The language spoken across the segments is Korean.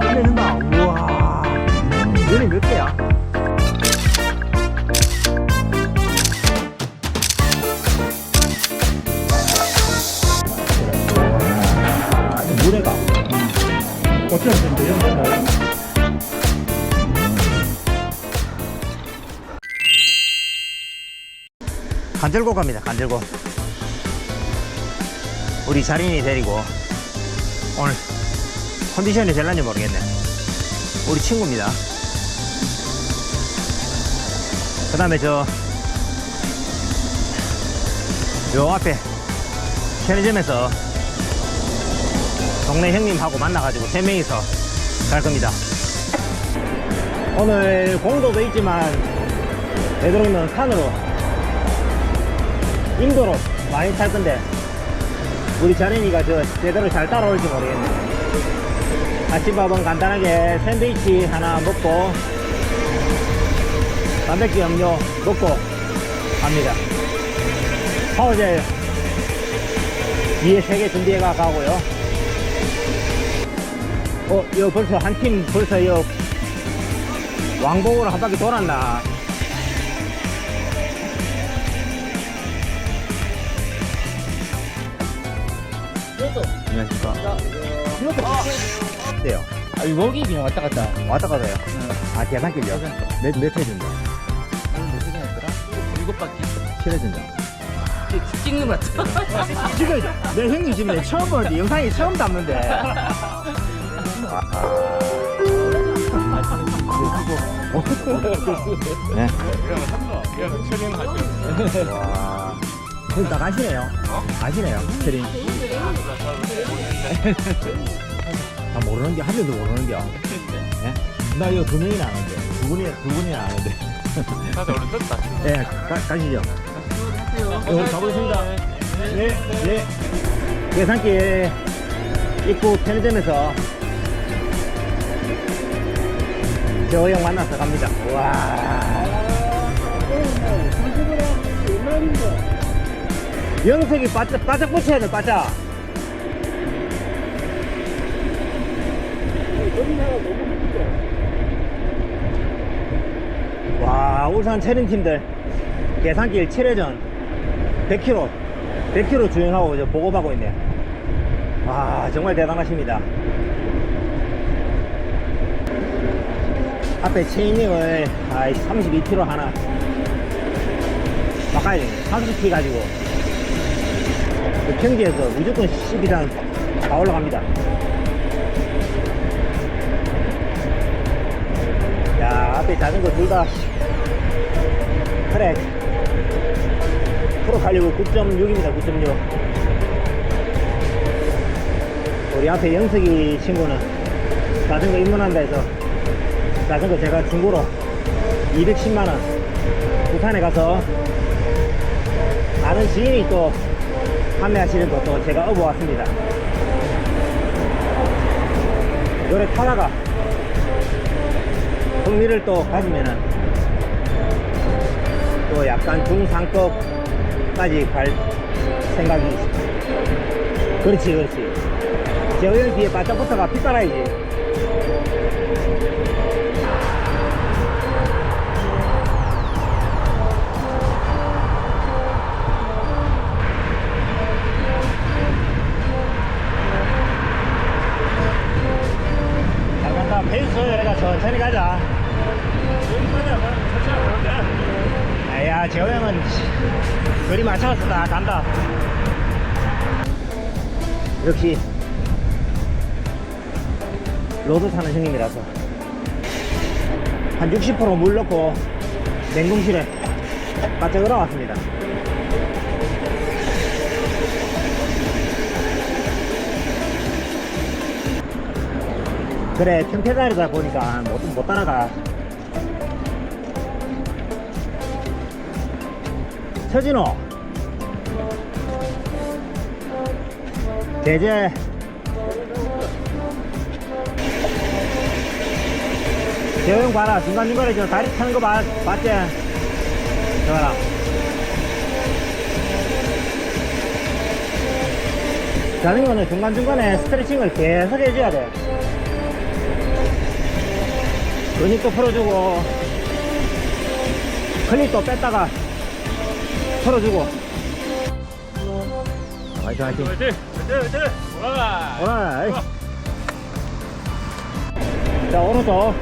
내린다. 우와. 얘는 몇 개야? 물에가 어쩌면 되는데요? 간절고 갑니다. 간절고. 우리 자린이 데리고 오늘 컨디션이 될란지 모르겠네. 우리 친구입니다. 그 다음에 저, 요 앞에 편의점에서 동네 형님하고 만나가지고 세 명이서 갈 겁니다. 오늘 공도도 있지만 되도록이면 산으로 인도로 많이 탈 건데 우리 자린이가 저 제대로 잘 따라올지 모르겠네. 아침밥은 간단하게 샌드위치 하나 먹고 단백질 음료 먹고 갑니다. 파워젤 위에 세 개 준비해가 가고요. 어, 여 벌써 한 팀 벌써 여 왕복으로 한 바퀴 돌았나? 안녕하십니까. 어때요? 아, 여기 그냥 왔다 갔다. 왔다 가다요. 아, 계산길요? 몇, 몇 회준다? 오늘 몇 시간이었더라? 일곱 바퀴. 7회준다. 찍는 것 같아. 지금 내 형님 지금 내 처음 보는데 영상이 처음 담는데. 네. 와. 형다 가시네요. 아시네요. 트림. 아 모르는 게한 명도 모르는 게. 네? 나 이거 두 명이나 아는데 두 분이 두 분이나 아는데. 다들 얼른 떴다. 네, 가, 가시죠. 네, 오늘 가보겠습니다. 네, 네. 계산기 입구 편의점에서 저형 만나서 갑니다. 와. 영석이 바짝, 바짝 붙여야 돼, 바짝. 와, 울산 체린팀들 계산길 7회전 100km, 100km 주행하고 이제 보고받고 있네. 와, 정말 대단하십니다. 앞에 체인링을 아, 32km 하나 바꿔야 돼. 30km 가지고 그 평지에서 무조건 12단 다 올라갑니다. 앞에 자전거 둘다 트랙 프로 칼리브 9.6입니다. 9.6. 우리 앞에 영석이 친구는 자전거 입문한다 해서 자전거 제가 중고로 210만원 부산에 가서 아는 지인이 또 판매하시는 것도 제가 업어왔습니다. 요래 타다가 흥미를 또 가지면은 또 약간 중상급까지 갈 생각이 있습니다. 그렇지, 그렇지. 제어형 뒤에 바짝 붙어가 피 따라야지. 잘 간다. 페이스 내가 천천히 가자. 아야, 저 형은 거리 맞춰서 다 간다. 역시 로드 타는 형님이라서 한 60%물 넣고 냉동실에 바짝 얼어왔습니다. 그래 평택아리다 보니까 못, 못 따라가 서진호. 제재 재영 봐라. 중간중간에 저 다리 타는 거 봐, 봤지? 저 봐라. 자전거는 중간중간에 스트레칭을 계속 해줘야 돼. 근육도 풀어주고 클립도 뺐다가 화이팅, 화이팅. 화이팅! 화이팅! 화이팅! 올라가! 오라이. 자, 오른쪽.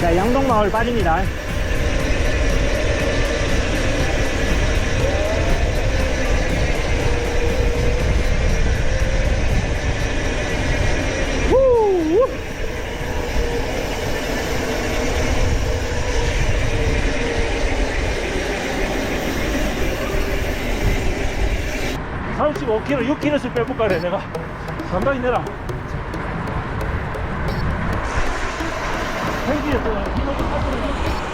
자, 양동마을 빠집니다. 35kg, 6kg씩 빼볼까 그래 내가. 상당히 내라. 헬기에 또 힘을 좀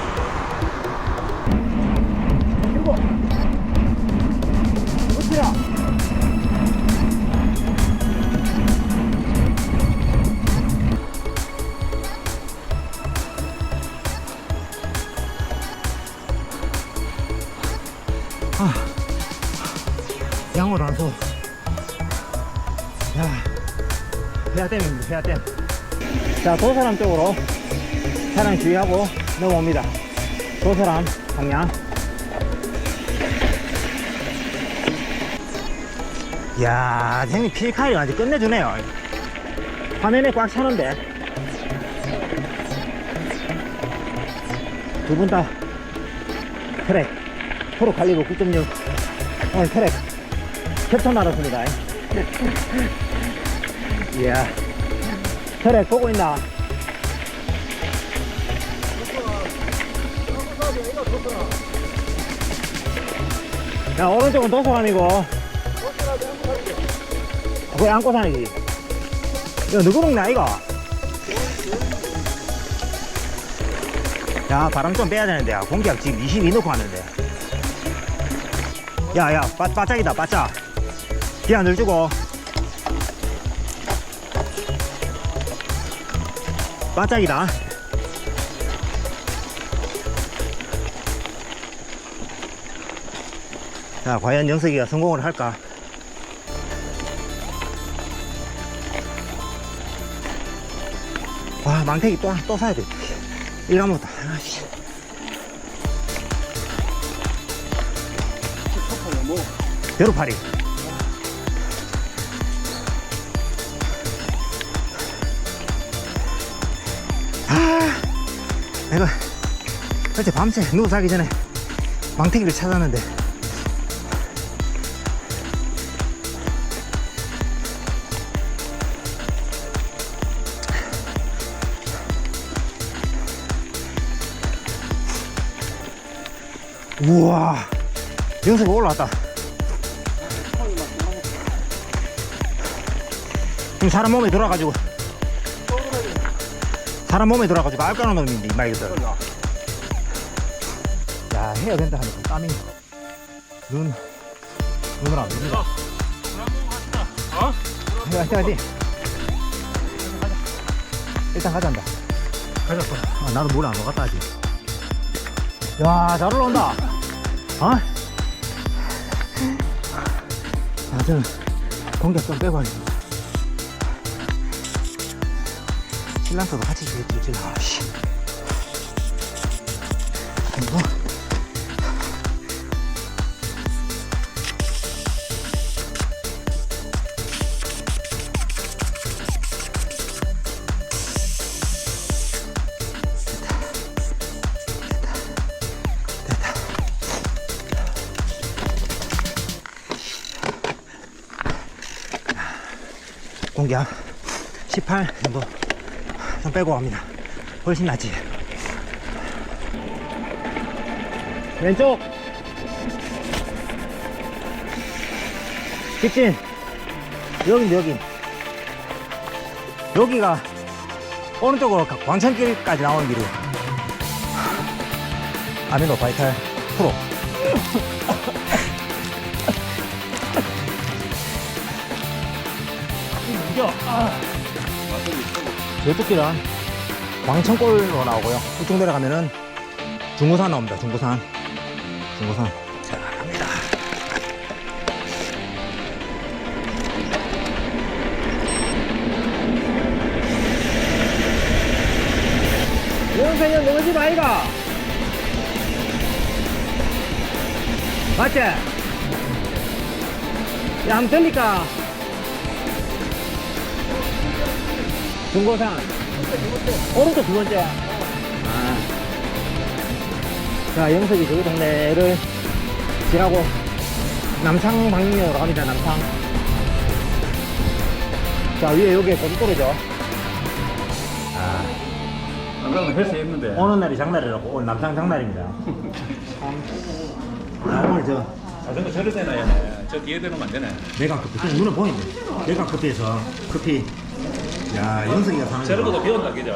해야댐. 자, 도사람 쪽으로 차량 주의하고 넘어옵니다. 도사람 방향. 이야, 형님 필카이 완전 끝내주네요. 화면에 꽉 차는데. 두 분 다 트랙, 프로 칼리버 9.6. 오늘 트랙 캡처 나눴습니다. 이야, 트랙 보고 있나? 야, 오른쪽은 도서관이고, 거기 안고산이지. 이거 누구 먹나, 이거? 야, 바람 좀 빼야 되는데, 야, 공기압 지금 22 넣고 왔는데. 야, 야, 바, 바짝이다, 바짝. 기아 늘 주고. 바짝이다. 자, 과연 영석이가 성공을 할까? 와, 망태기 또, 또 사야 돼. 일가먹었다. 아씨. 배로파리. 내가 어제 밤새 누워 자기 전에 망태기를 찾았는데. 우와 영수가 올라왔다. 지금 사람 몸에 들어가지고 사람 몸에 들어가지고 알까는 놈인데 이 말이들 야 해야 된다 하니까 땀이 눈 눈을 안 듭니다 어? 화이팅 화이팅 일단 가자한다. 가자 아, 나도 물안 먹었다 아직. 야잘 올라온다. 어? 아 저는 공격 좀 빼고 하겠습니다 신랑서도 같이 주겠지 아씨 이거 공기압 18 정도 좀 빼고 갑니다. 훨씬 낫지. 왼쪽. 직진. 여긴 여기. 여기가 오른쪽으로 가- 광천길까지 나오는 길이에요. 아미노 바이탈 프로. 이겨 아. 요쪽길은 왕천골로 나오고요. 이쪽 내려가면은 중구산 나옵니다. 중구산. 중구산. 자, 갑니다. 영생이 너무 집 아이가? 맞지? 야, 한번 들니까 중고산. 오른쪽 두 번째. 아. 자, 영석이 저기 동네를 지나고 남창 방향으로 갑니다, 남창. 자, 위에 여기 고속도로죠. 아. 회사 했는데. 오는 날이 장날이라고 오늘 남상 장날입니다. 아, 오늘 저 자전거 저리 대놔야 저 뒤에 대놓으면 안 되네. 내가 좀 눈에 보이네. 내가 급해서 급히 야 영석이가 사는 저런 거. 것도 비온다, 그죠?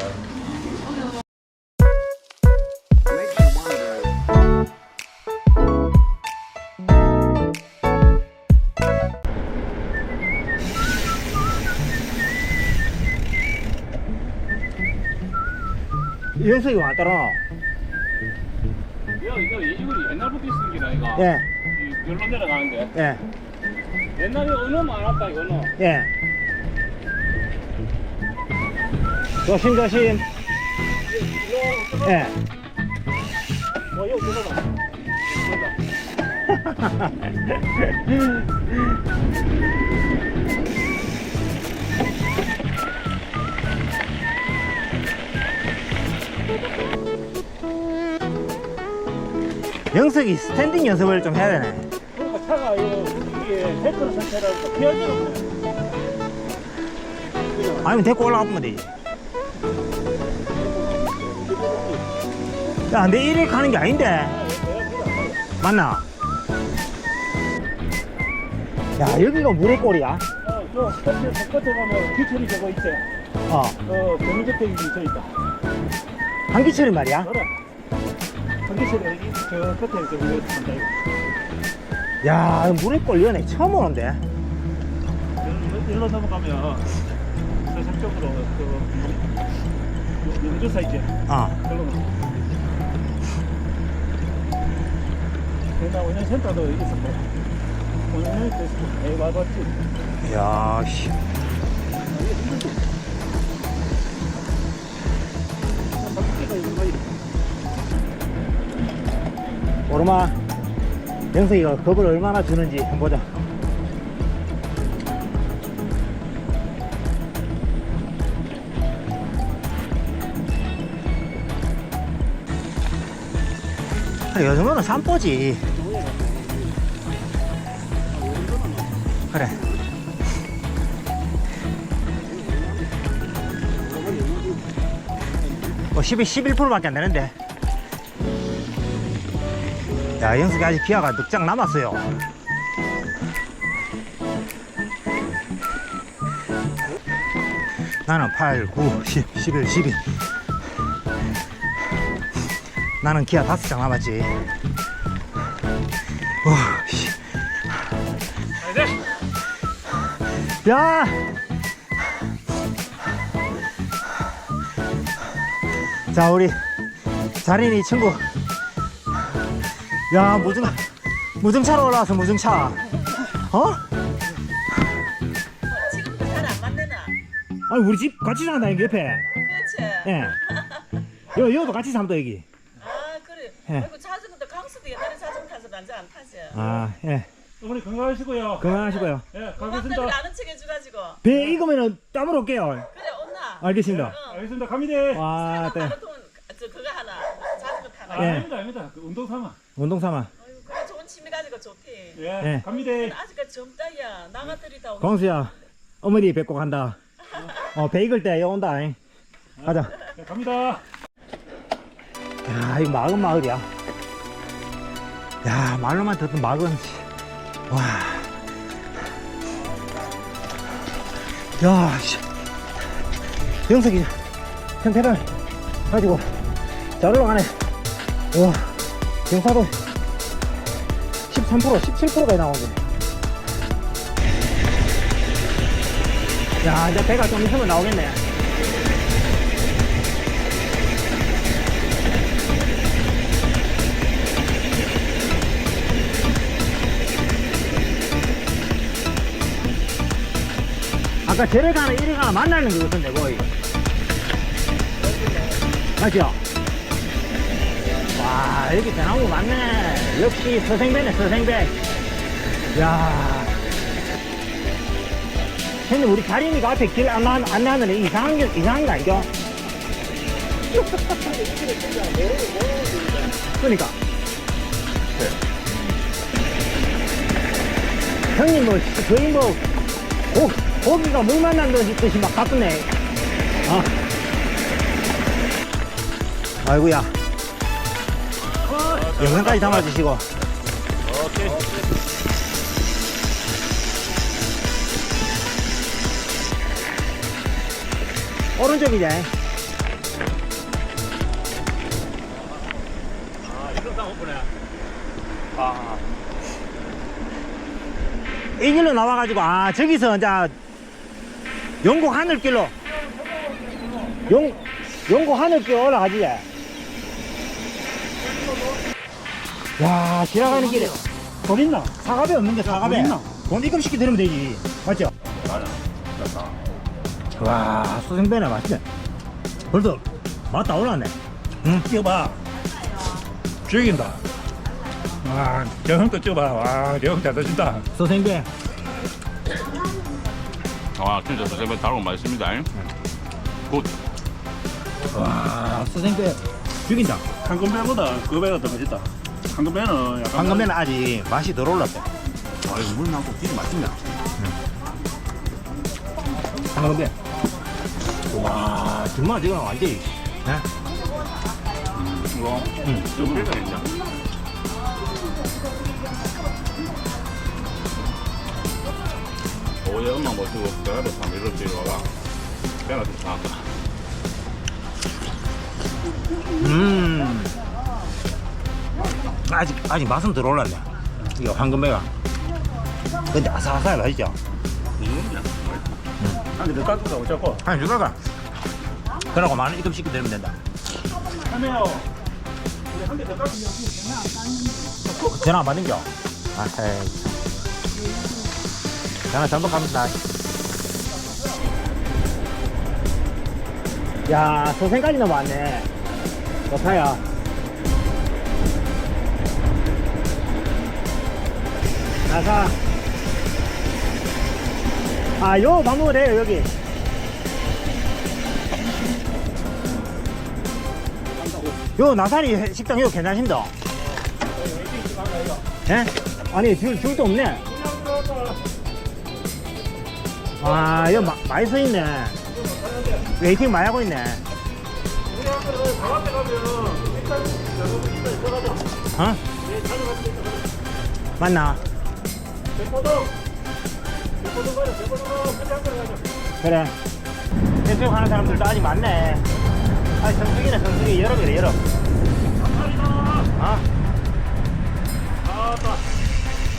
영석이 왔더라. 이거, 이거, 이거 옛날부터 있는 게 아이가. 예, 이 별로 내려가는데. 예, 옛날에 어느 많았다, 이거는. 예. 조심 조심. 예. 영석이 스탠딩 연습을 좀 해야 되네. 그러니까 차가 이거, 이게 테크로 수 없네. 아니면 데리고 올라가면 되지. 야, 내 일일 가는 게 아닌데. 맞나? 야, 여기가 물의 꼴이야. 어, 저 끝에, 저 끝에 가면 기철이 저거 있지. 어, 어, 정주택이 저 있다. 한기철이 말이야. 그래. 전기철이 여기 저 끝에 저거 한다 이거. 야, 물의 꼴 연애 처음 오는데. 일로- 일로 넘어가면 저 서쪽으로 그 용주사 있지. 어. 일로 넘어. 와봤지. 야, 씨. 오르마, 영석이가 겁을 얼마나 주는지 한번 보자. 요 정도는 산보지. 그래. 뭐 12, 11%밖에 안 되는데. 야, 영석이 아직 기아가 넉장 남았어요. 나는 8, 9, 10, 11, 12. 나는 기아 다섯 장 남았지. 어, 씨. 야! 자, 우리 자린이 친구. 야, 무증, 무증차로 올라와서 무증차. 어? 지금도 잘 안 만드나? 아니, 우리 집 같이 산다, 여기 옆에. 그렇지. 예. 여, 여도 같이 산다, 여기. 아. 예. 그리고 자전거도 강수도 옛날에 자전거 타서 난잘 안 타지. 아, 예. 어머니 건강하시고요. 건강하시고요. 예, 고맙다고 가겠습니다. 아는 척 해주라 지고. 배 익으면은 땀으로 올게요. 그래 온나. 알겠습니다. 어. 알겠습니다. 갑니다. 와, 네. 마라톤 저 그거 하나 자전거 타나. 아, 예. 아닙니다, 아닙니다. 그 운동 삼아. 운동 삼아. 아이고, 그래 좋은 취미 가지고 좋대. 예, 예. 갑니다. 아직까지 젊다야 나가들이 다. 오늘. 광수야, 어머니 뵙고 간다. 어, 배 익을 때 온다. 잉. 가자. 예, 갑니다. 야, 이 마을 마을이야. 야, 말로만 듣던 마을은, 와. 야, 씨. 영석이 형태를 가지고 잘 올라가네. 와, 경사도 13%, 17%가 나오네. 야, 이제 배가 좀 있으면 나오겠네. 아까 저래 가는 이래 가나 만나는 거 같은데 거의 맞죠? 여기 대나무 많네. 역시 서생배네, 서생배. 야 근데 우리 자린이가 앞에 길 안, 나- 안내하는 애 이상한 게, 이상한 거 아니죠? 그러니까. 형님 뭐, 거의 뭐, 고, 고기가 물 만난 듯이 막 바쁘네. 어. 아이고야. 영상까지 담아주시고. 오케이. 오른쪽이지. 아, 이동상 오픈해. 아, 이 길로 나와가지고, 아, 저기서 이제, 영국 하늘길로. 영, 영국 하늘길 올라가지. 야, 지나가는 길에. 돈 있나? 사과배 없는 게 사과배. 돈 있나? 돈 입금시키 드리면 되지. 맞죠? 와, 수생배네, 맛있네. 벌써 맛다 올랐네. 응, 찍어봐. 죽인다. 와, 저형도 찍어봐. 와, 저형 잘 드신다. 수생배. 아, 진짜 다른 거 맛있습니다. 굿. 와, 수생배. 죽인다. 황금배보다 그 배가 더 맛있다. 황금배는 약간 방금에는 아직 맛이 덜 올랐대. 와, 이거 물 나고 진짜 맛있네. 방금에. 와, 정말 지금 완전히. 네? 이거, 응. 좀 필요했냐? 오해 엄마 모시고 배라도 다 밀어주고 와봐. 배나 좀 사왔다. 음. 아직, 아직 맛은 덜 올랐네. 이거 황금배가. 근데 아삭아삭해 맛있죠? 음, 한개더 깎고 가고 자꾸. 한 주가가. 그러고 만원 입금 시켜드리면 된다. 하네요. 전화 안 받는겨? 아. 전화 잘못 갑니다. 야, 소생까지 넘어왔네. 좋다야. 나사. 아, 요 방법을 해요, 여기. 요 나사리 식당 요 괜찮습니다. 예? 아니 줄, 줄도 없네 아 이거 마, 많이 서 있네 웨이팅 많이 하고 있네 어? 맞나? 그래 대충 하는 사람들도 아직 많네 아 성수기네 성수기 여름이래 여름 어?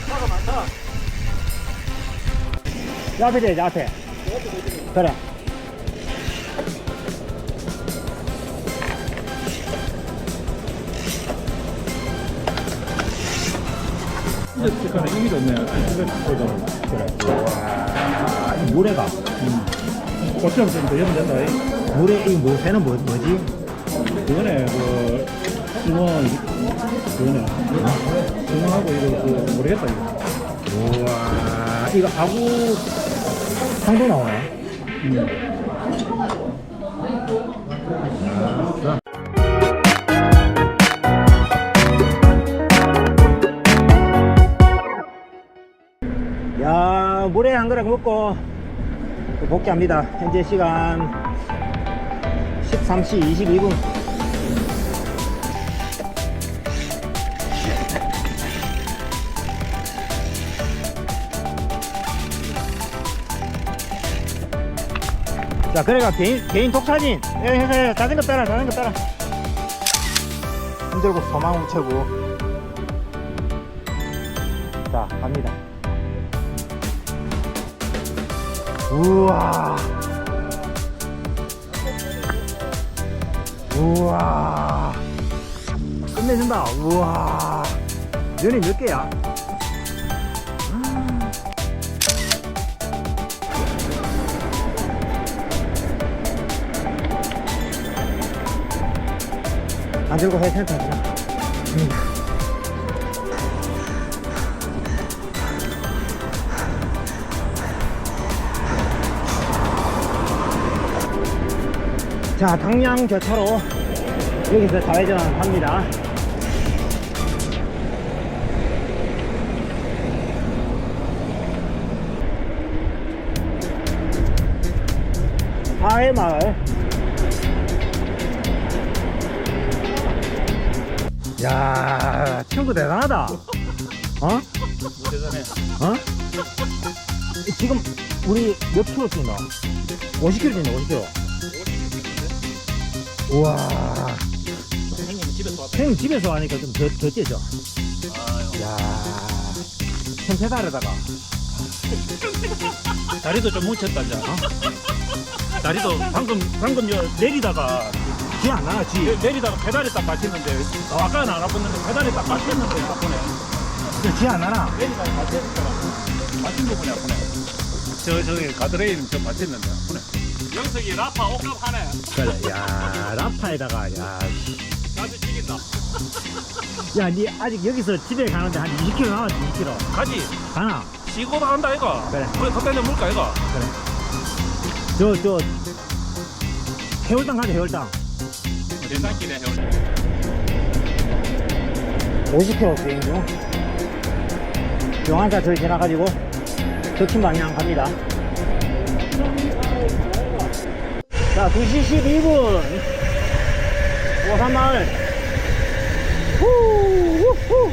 차가 많다. 저 앞에 대야지 앞에 그래. 아, 이 모래가 고추장 좀더 여면 된다. 이. 모래 이 뭐, 새는 뭐, 뭐지? 그거네, 그, 승원, 그거네. 승원하고 이거, 그, 모르겠다, 이거. 우와 이거 아구 상도 나오네 음. 야 모래 한 그릇 먹고 또 복귀합니다. 현재 시간 13시 22분 자 그래가 개인 개인 독사진 예, 해서 해 자전거 빼라 자전거 빼라. 힘들고 소망 우체고. 자 갑니다. 우와. 우와. 끝내준다. 우와. 면이 몇 개야? 들고 해 센터 그냥 자, 당양 교차로 여기서 좌회전 합니다. 아해 마을. 야, 친구 대단하다. 어? 대단해. 어? 지금 우리 몇 킬로 뛰나? 50킬로 뛰나, 50킬로. 우와. 형님 집에서 왔다. 형님 집에서 하니까 좀 더, 더 뛰죠? 아유. 야 형 페달에다가. 다리도 좀 뭉쳤다, 이제. 어? 다리도 방금, 방금 저 내리다가, 지안 지. 내- 내리다가 페달에 딱 어, 아까는 안 아팠는데, 페달에 딱 받쳤는데, 아프네. 지안 나나? 내리다가 받쳤더라. 받친 부분이 아프네. 저, 저기 가드레일은 저 받쳤는데, 아프네. 영석이 라파 옥갑하네. 그래, 야 라파에다가, 야, 씨. 나도 죽인다. 야, 니 아직 여기서 집에 가는데 한 20km 남았지, 20km. 가지. 가나? 쉬고 간다, 이거. 그래. 우리 컨테이너 물까, 이거. 저, 저, 해월당 가자, 해월당. 대단기네, 형. 50km 주행 중. 용한사 저기 지나가지고, 적힌 방향 갑니다. 자, 2시 12분. 오산마을. 후, 후, 후.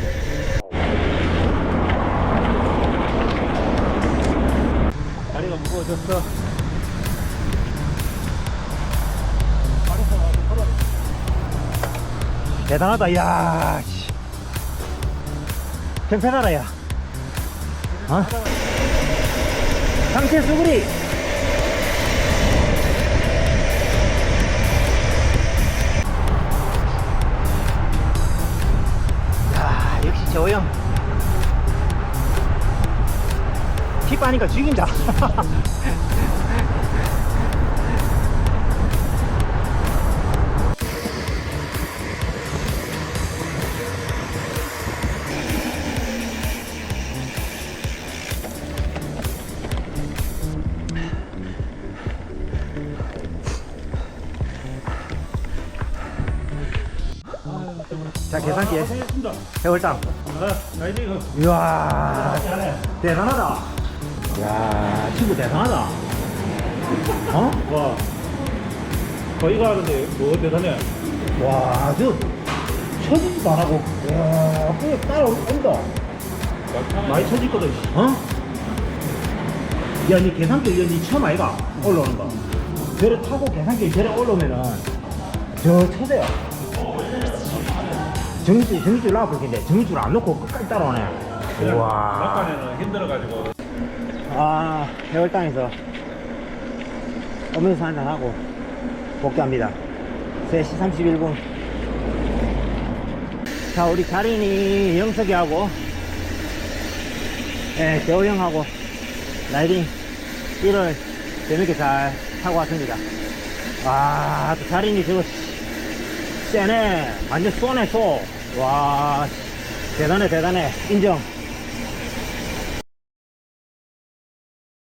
다리가 무거워졌어. 대단하다, 야, 씨. 경찰하라, 야. 어? 상체 수구리. 야, 역시 저 형. 피 빠니까 죽인다. 나이스 이거. 이야, 대단하다. 야, 친구 대단하다. 어? 와. 거기가 하는데 뭐 대단해. 와, 저, 쳐지지도 안 하고, 야, 그게 따라온다. 많이 쳐졌거든. 어? 야, 니 계산기, 야, 니 처음 아이가? 올라오는 거. 저를 타고 계산기 저래 올라오면은, 저 쳐대요. 정리줄, 정리줄 나와볼 텐데, 정리줄 안 놓고 끝까지 따라오네. 우와. 막판에는 힘들어가지고. 아, 해월당에서 음료수 한잔 하고 복귀합니다. 3시 31분. 자, 우리 자린이 영석이하고, 예, 재호 형하고, 라이딩 1월 재밌게 잘 타고 왔습니다. 와, 또 자린이 저거, 쎄네. 완전 쏘네, 쏘. 와, 대단해, 대단해. 인정.